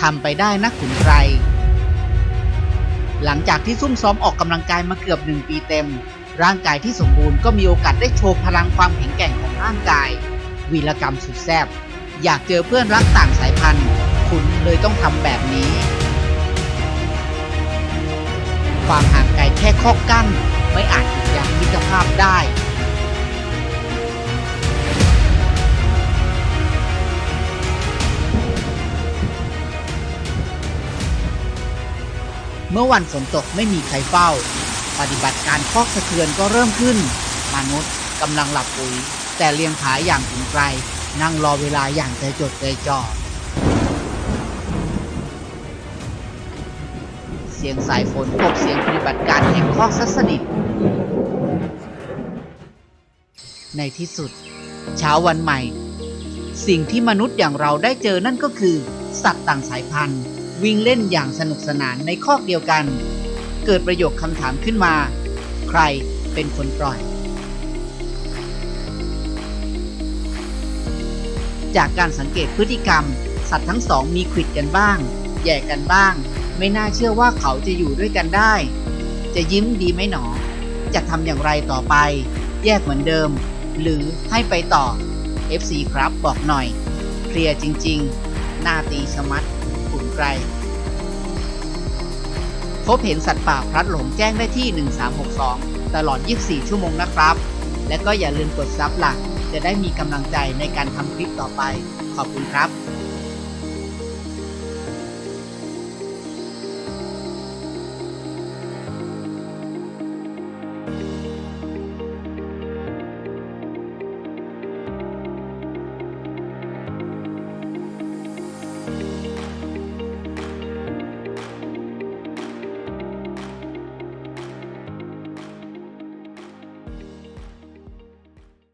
ทำไปได้นะขุนไกรหลังจากที่ซุ่มซ้อมออกกำลังกายมาเกือบหนึ่งปีเต็ม ร่างกายที่สมบูรณ์ก็มีโอกาสได้โชว์พลังความแข็งแกร่งของร่างกาย วีรกรรมสุดแซ่บอยากเจอเพื่อนรักต่างสายพันธุ์ คุณเลยต้องทำแบบนี้ ความห่างไกลแค่ข้อกั้น ไม่อาจหยุดยั้งมิตรภาพได้ เมื่อวันฝนตกไม่มีใครเฝ้า ปฏิบัติการคอกสะเทือนก็เริ่มขึ้น มนุษย์กำลังหลับปุ๋ย แต่เลียงผาอย่างถึงไกล นั่งรอเวลาอย่างใจจดใจจ่อเสียงสายฝนกบเสียงปฏิบัติการแห่งคอกสัสนิทในที่สุด เช้าวันใหม่ สิ่งที่มนุษย์อย่างเราได้เจอนั่นก็คือ สัตว์ต่างสายพันธุ์ วิ่งเล่นอย่างสนุกสนานในคอกเดียวกัน เกิดประโยคคำถามขึ้นมา ใครเป็นคนปล่อย จากการสังเกตพฤติกรรม สัตว์ทั้งสองมีขิดกันบ้าง แย่กันบ้าง ไม่น่าเชื่อว่าเขาจะอยู่ด้วยกันได้ จะยิ้มดีไหมหนอ จะทำอย่างไรต่อไป แยกเหมือนเดิม หรือให้ไปต่อ FC ครับบอกหน่อย เคลียร์จริง ๆ หน้าตีชะมัด นไกร พบเห็นสัตว์ป่าพลัดหลงแจ้งได้ที่ 1362 ตลอด 24 ชั่วโมงนะครับ และก็อย่าลืมกดซับหลักจะได้มีกำลังใจในการทำคลิปต่อไป ขอบคุณครับ